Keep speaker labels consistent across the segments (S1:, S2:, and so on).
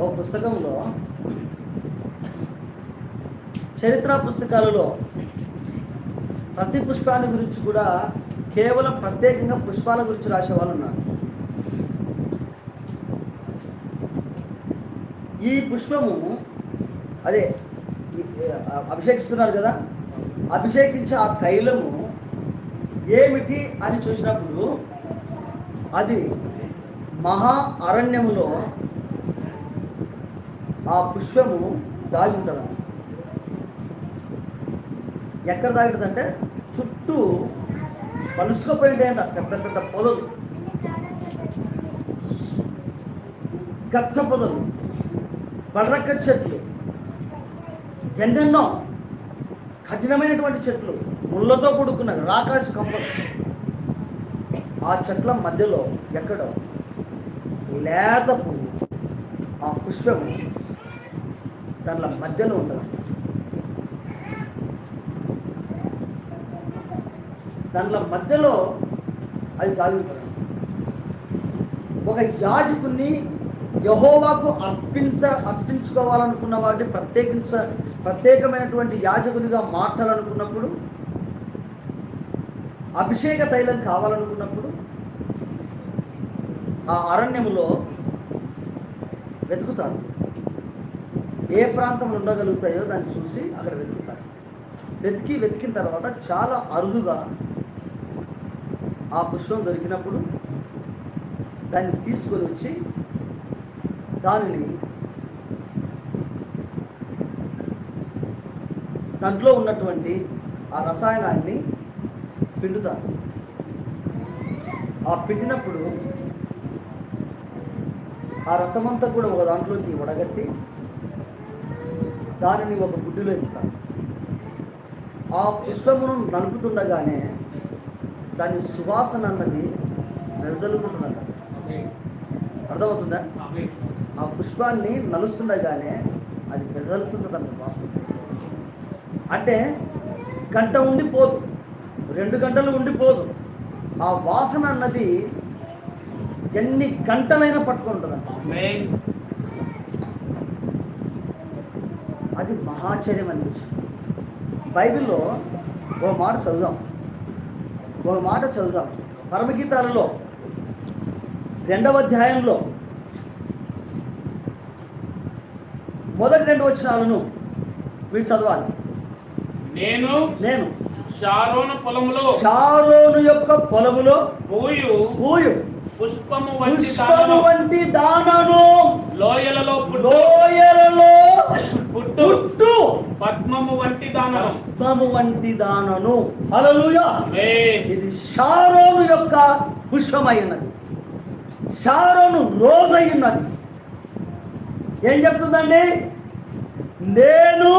S1: ఒక పుస్తకంలో చరిత్ర పుస్తకాలలో ప్రతి పుష్పాన్ని గురించి కూడా కేవలం ప్రత్యేకంగా పుష్పాల గురించి రాసే వాళ్ళు ఉన్నారు. ఈ పుష్పము అదే అభిషేకిస్తున్నారు కదా? అభిషేకించే ఆ తైలము ఏమిటి అని చూసినప్పుడు అది మహా అరణ్యములో ఆ పుష్పము దాగి ఉండదు. ఎక్కడ దాగి చుట్టూ పలుసుకుపోయి ఉంటాయంట పెద్ద పెద్ద పొలలు గచ్చ పొదలు బర్రక్క చెట్లు ఎన్నెన్నో కఠినమైనటువంటి చెట్లు ముళ్ళతో కూడుకున్న రాకాశ కంపలు. ఆ చెట్ల మధ్యలో ఎక్కడో లేత పువ్వు ఆ పుష్పము దానిలో మధ్యలో ఉంటుంది. దాంట్లో మధ్యలో అది దాగి ఒక యాజకుని యహోవాకు అర్పించ అర్పించుకోవాలనుకున్న వాటిని ప్రత్యేకించ ప్రత్యేకమైనటువంటి యాజకునిగా మార్చాలనుకున్నప్పుడు అభిషేక తైలం కావాలనుకున్నప్పుడు ఆ అరణ్యములో వెతుకుతారు. ఏ ప్రాంతంలో ఉండగలుగుతాయో దాన్ని చూసి అక్కడ వెతుకుతారు. వెతికి వెతికిన తర్వాత చాలా అరుదుగా ఆ పుష్పం దొరికినప్పుడు దాన్ని తీసుకొని వచ్చి దానిని దాంట్లో ఉన్నటువంటి ఆ రసాయనాన్ని పిండుతారు. ఆ పిండినప్పుడు ఆ రసమంతా కూడా ఒక దాంట్లోకి వడగట్టి దానిని ఒక గుడ్డులో ఇస్తారు ఆ పుష్పమును నలుపుతుండగానే దాని సువాసన అన్నది వెదజల్లుతుంటుందంట. అర్థమవుతుందా? ఆ పుష్పాన్ని నలుస్తుండగానే అది వెదజల్లుతుంటుందంట వాసన. అంటే గంట ఉండిపోదు. రెండు గంటలు ఉండిపోదు. ఆ వాసన అన్నది ఎన్ని గంటలైనా పట్టుకొని అది మహాచర్యం అనిపించింది. బైబిల్లో ఒక మాట చదువుదాం. ఒక మాట చదువుదాం. పరమగీతాలలో రెండవ అధ్యాయంలో మొదటి రెండు వచనాలను మీరు చదవాలి.
S2: నేను
S1: నేను
S2: షారోను పొలములో
S1: షారోను యొక్క పొలములో
S2: పూయు
S1: పూయు
S2: పుష్పము వంటి
S1: పుష్పము
S2: దానను
S1: వంటి దానను
S2: లోయలలో
S1: లోయలలో
S2: పుట్టు. పద్మము వంటి దానను
S1: పద్మము వంటి దానను. హల్లెలూయా.
S2: ఆమేన్.
S1: ఇది షారోను యొక్క పుష్పమైనది. షారోను రోజైనది. ఏం చెప్తుందండి? నేను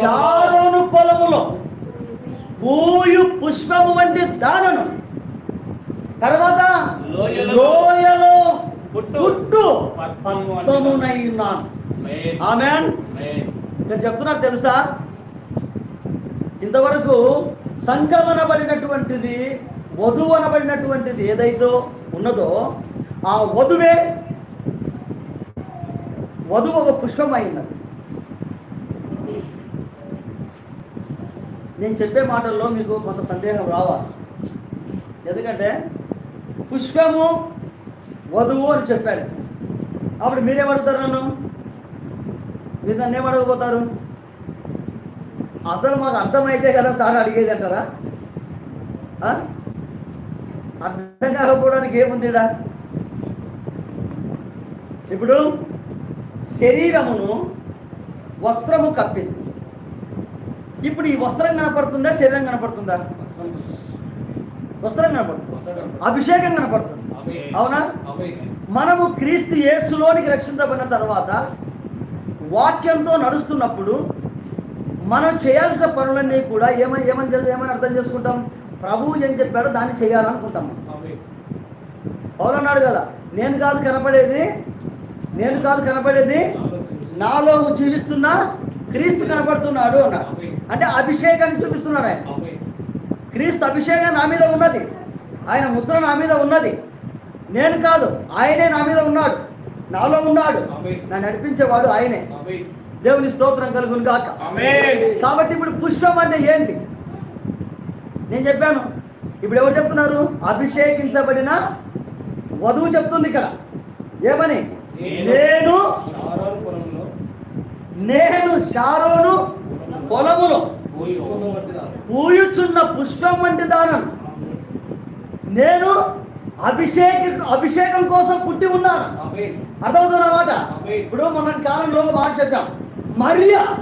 S2: షారోను పొలములో.
S1: పూయు పుష్పము వంటి దానను. తర్వాత
S2: లోయలో
S1: లోయలో
S2: పుట్టు.
S1: పద్మమునైనాను
S2: ఆమేన్.
S1: నేను చెప్తున్నారు తెలుసా? ఇంతవరకు సంక్రమణబడినటువంటిది వధువు అనబడినటువంటిది ఏదైతే ఉన్నదో ఆ వధువే వధువు ఒక పుష్పం అయినది నేను చెప్పే మాటల్లో మీకు కొంత సందేహం రావాలి. ఎందుకంటే పుష్పము వధువు అని చెప్పాను. అప్పుడు మీరేమడుగుతారు నన్ను? మీరు నన్ను ఏమడగబోతారు అసలు మాకు అర్థమైతే కదా సార్ అడిగేది అంటారా? అర్థం కాకపోవడానికి ఏముందిడా ఇప్పుడు శరీరమును వస్త్రము కప్పింది ఇప్పుడు ఈ వస్త్రం కనపడుతుందా? శరీరం కనపడుతుందా? వస్త్రం కనపడుతుంది. అభిషేకం కనపడుతుంది. అవునా. మనము క్రీస్తు యేసులోనికి రక్షించబడిన తర్వాత వాక్యంతో నడుస్తున్నప్పుడు మనం చేయాల్సిన పనులన్నీ కూడా ఏమని ఏమని తెలు- ఏమని అర్థం చేసుకుంటాం? ప్రభువు ఏం చెప్పాడో దాన్ని చేయాలనుకుంటాం. మనం. అన్నాడు కదా నేను కాదు కనపడేది నేను కాదు కనపడేది నాలో జీవిస్తున్న క్రీస్తు కనపడుతున్నాడు అన్నాడు. అంటే అభిషేకాన్ని చూపిస్తున్నాడు ఆయన. క్రీస్తు అభిషేకం నా మీద ఉన్నది. ఆయన ముద్ర నా మీద ఉన్నది. నేను కాదు ఆయనే నా మీద ఉన్నాడు. నాలో ఉన్నాడు. నన్ను నడిపించేవాడు ఆయనే. దేవుని స్తోత్రం కలుగును
S2: ఆమేన్.
S1: కాబట్టి ఇప్పుడు పుష్పం అంటే ఏంటి? నేను చెప్పాను. ఇప్పుడు ఎవరు చెప్తున్నారు? అభిషేకించబడిన వధువు చెప్తుంది ఇక్కడ. ఏమని? నేను.
S2: శారోను
S1: నేను షారోను పొలములో. పూయుచున్న పుష్పం వంటి దానం. నేను అభిషేక అభిషేకం కోసం పుట్టి
S2: ఆమేన్.
S1: అర్థమవుతున్నమాట. ఇప్పుడు మన కాలంలో మాట చెప్పాం మరియా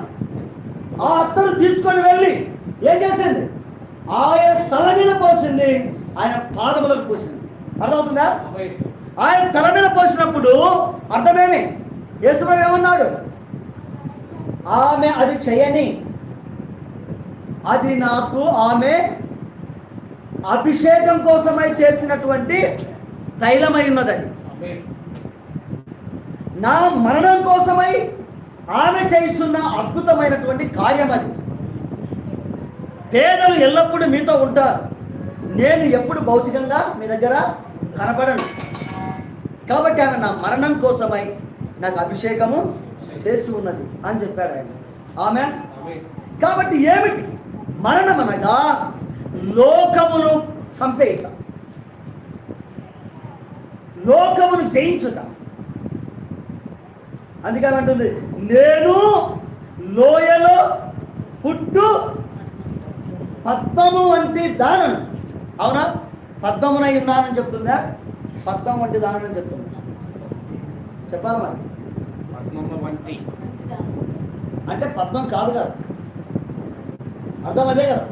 S1: ఆ అత్తరు తీసుకొని వెళ్ళి ఏం చేసింది? ఆయన తల మీద పోసింది ఆయన పాదములకు పోసింది. అర్థమవుతుందా. ఆయన తల మీద పోసినప్పుడు అర్థమేమి? యేసుప్రభు ఏమన్నాడు? ఆమె అది చేయని. అది నాకు ఆమె అభిషేకం కోసమై చేసినటువంటి తైలమై ఉన్నదని. నా మరణం కోసమై ఆమె చేయుచున్న అద్భుతమైనటువంటి కార్యం అది. పేదలు ఎల్లప్పుడూ మీతో ఉంటారు. నేను ఎప్పుడు భౌతికంగా మీ దగ్గర కనపడను కాబట్టి ఆమె నా మరణం కోసమై నాకు అభిషేకము చేసి ఉన్నది అని చెప్పాడు ఆయన. ఆమె. కాబట్టి ఏమిటి? మరణం అనగా లోకమును చంపేయట. లోకమును జయించుట. అందుకని అంటుంది నేను లోయలో పుట్టు పద్మము వంటి దానను. అవునా? పద్మమునై ఉన్నానని చెప్తుందా? పద్మం వంటి దానని చెప్తుంది? చెప్పాలి మరి?
S2: పద్మము వంటి.
S1: అంటే పద్మం కాదు కదా. అర్థం అదే కదా.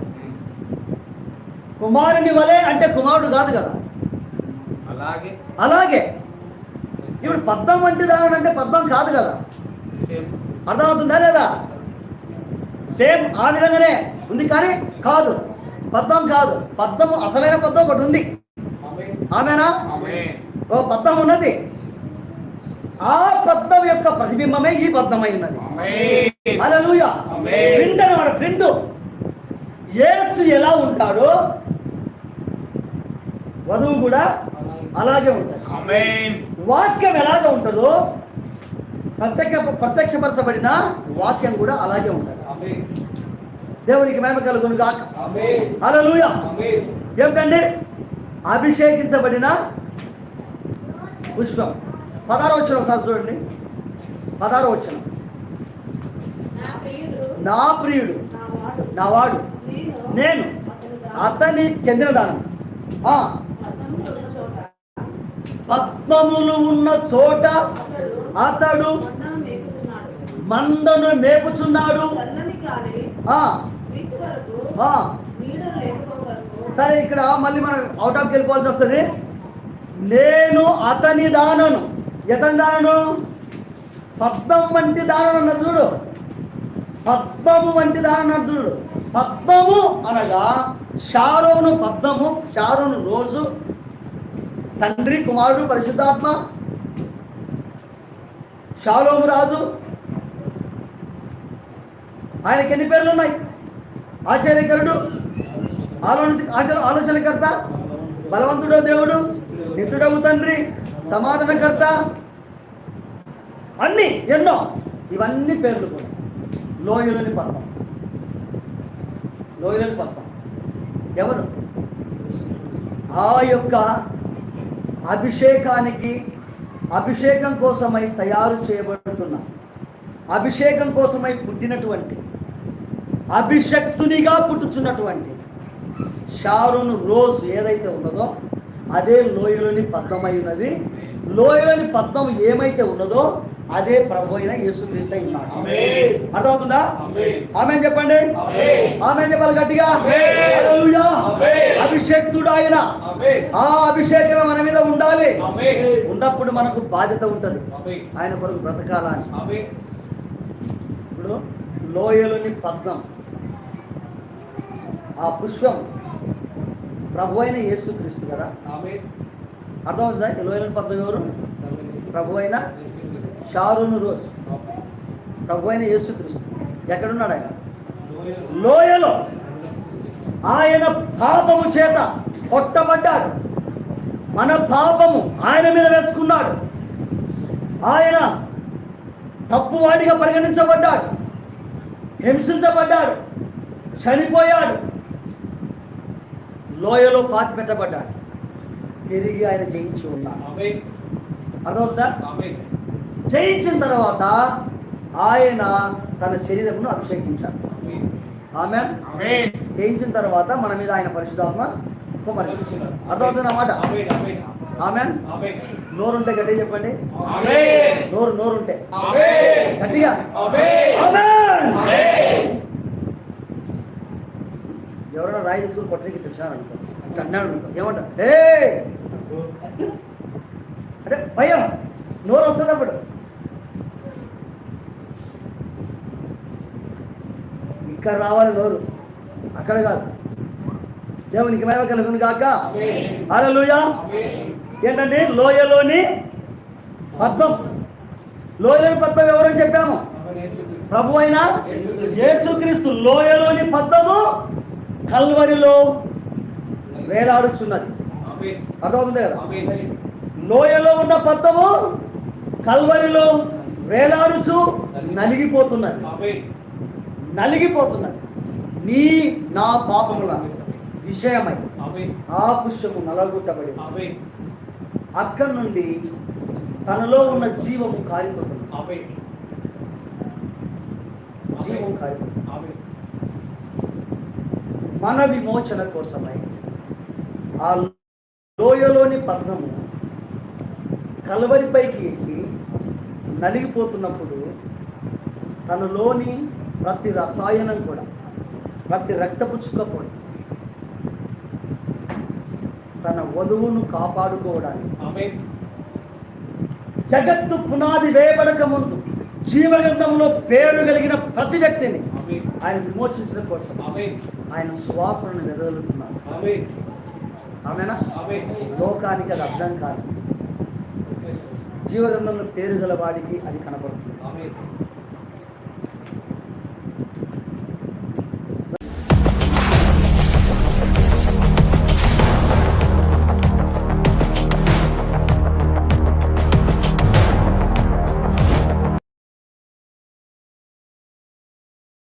S1: కుమారుని వలె అంటే కుమారుడు కాదు కదా.
S2: అలాగే.
S1: అలాగే. ఇప్పుడు పద్మం వంటి దాని అంటే పద్మం కాదు కదా. అర్థమవుతుందా లేదా? సేమ్ ఆ విధంగానే ఉంది కానీ కాదు. పద్మం కాదు. పద్మం అసలైన పద్మం ఒకటి ఉంది.
S2: ఆమేన్.
S1: ఓ పద్మం ఉన్నది. ఆ పద్మం యొక్క ప్రతిబింబమే ఈ పద్మమై ఉన్నది
S2: ఆమేన్.
S1: హల్లెలూయా.
S2: ఆమేన్.
S1: ప్రింట్ అనమాట ప్రింట్ యేసు ఎలా ఉంటాడో వధువు కూడా అలాగే ఉంటుంది
S2: ఆమేన్.
S1: వాక్యం ఎలాగ ఉంటుందో ప్రత్యక్ష ప్రత్యక్షపరచబడిన వాక్యం కూడా అలాగే ఉంటుంది.
S2: ఆమేన్.
S1: దేవునికి మేమ కలుగును గాక
S2: ఆమేన్.
S1: హల్లెలూయా.
S2: ఆమేన్.
S1: ఏమిటండి? అభిషేకించబడిన పుష్పం. పదారో వచ్చిన ఒకసారి చూడండి. పదారో వచ్చిన
S3: నా ప్రియుడు
S1: నా
S3: వాడు నేను అతని
S1: చెందిన దానం ఆ,
S3: పద్మములు ఉన్న చోట
S1: పద్మములు ఉన్న చోట
S3: అతడు మందను
S1: మేపుచున్నాడు. సరే ఇక్కడ మళ్ళీ మనం అవుట్ ఆఫ్కి వెళ్ళిపోవాల్సి వస్తుంది. నేను అతని దానను. ఎతని దానను? పద్మం వంటి దానను అన్నది చూడు. పద్మము వంటి దానను అన్నది చూడు. పద్మము అనగా షారోను పద్మము షారోను రోజు తండ్రి కుమారుడు పరిశుద్ధాత్మ షాలోము రాజు. ఆయనకి ఎన్ని పేర్లు ఉన్నాయి? ఆచార్యకరుడు ఆలోచన ఆలోచనకర్త బలవంతుడో దేవుడు నిత్యుడవు తండ్రి సమాధానకర్త. అన్ని ఎన్నో ఇవన్నీ పేర్లు కూడా. లోయలోని పర్వం. లోయలోని పర్వం. ఎవరు? ఆ యొక్క అభిషేకానికి అభిషేకం కోసమై తయారు చేయబడుతున్న అభిషేకం కోసమై పుట్టినటువంటి అభిషక్తునిగా పుట్టుచున్నటువంటి షారును రోజు ఏదైతే ఉన్నదో అదే లోయలోని పద్మమై ఉన్నది లోయలోని పద్మం ఏమైతే ఉన్నదో అదే ప్రభు అయిన యేసుక్రీస్తు
S2: ఆమేన్.
S1: అర్థమవుతుందా. ఆమె చెప్పండి. ఆమె చెప్పాలి గట్టిగా. అభిషేక్తుడు ఆయన. ఆ అభిషేకమే మన మీద ఉండాలి. ఉన్నప్పుడు మనకు బాధ్యత ఉంటుంది. ఆయన కొరకు బ్రతకాలని. ఇప్పుడు లోయలోని పద్మం ఆ పుష్పం ప్రభు అయిన యేసుక్రీస్తు కదా. అర్థమవుతుందా? లోయలోని పద్మం ఎవరు? ప్రభు అయిన షారును రోజు. ప్రభు అయిన యేసుక్రీస్తు. ఎక్కడున్నాడు ఆయన? లోయలో. ఆయన పాపము చేత కొట్టబడ్డాడు. మన పాపము ఆయన మీద వేసుకున్నాడు. ఆయన తప్పువాడిగా పరిగణించబడ్డాడు. హింసించబడ్డాడు. చనిపోయాడు. లోయలో పాతి పెట్టబడ్డాడు తిరిగి ఆయన జయించి ఉన్నాడు. అర్థమవుతుందా? జయించిన తర్వాత ఆయన తన శరీరమును అభిషేకించాడు. ఆమె జయించిన తర్వాత మన మీద ఆయన పరిశుధాత్మ అర్థమవుతుంది అన్నమాట ఆమె నోరుంటే గట్టిగా చెప్పండి నోరు నోరుంటే గట్టిగా ఎవరైనా రాయి తీసుకుని కొట్టడానికి వచ్చారు అనుకో అన్నాడు అనుకో ఏమంటా అంటే భయం. నోరు వస్తుంది అప్పుడు. ఇక్కడ రావాలి నోరు అక్కడ కాదు. దేవునికి మేమ కలుగును కాక
S2: ఆమేన్
S1: హల్లెలూయా. ఏంటంటే లోయలోని పద్మం. లోయలోని పద్మం ఎవరని చెప్పాము? ప్రభు అయిన యేసుక్రీస్తు లోయలోని పద్మము కల్వరిలో వేలాడుచున్నది. అర్థమవుతుంది కదా? లోయలో ఉన్న పద్మము కల్వరిలో వేలాడుచు నలిగిపోతున్నది. నలిగిపోతున్నది. నీ నా పాపముల విషయమై ఆ పుష్పము నలగొట్టబడి అక్కడి నుండి తనలో ఉన్న జీవము కారిపోతుంది. జీవం కారిపోతుంది. మన విమోచన కోసమై ఆ లోయలోని పద్మము కలవరిపైకి ఎక్కి నలిగిపోతున్నప్పుడు తనలోని ప్రతి రసాయనం కూడా ప్రతి రక్తపు చుక్క కూడా తన వధువును కాపాడుకోవడానికి. జగత్తు పునాది వేయబడక ముందు జీవగంధంలో పేరు కలిగిన ప్రతి వ్యక్తిని ఆయన విమోచించడం కోసం ఆయన సువాసనను
S2: ఆమేన్.
S1: ఆమేన్? లోకానికి అది అర్థం కాదు. జీవగ్రంథంలో పేరు గల వాడికి అది కనబడుతుంది.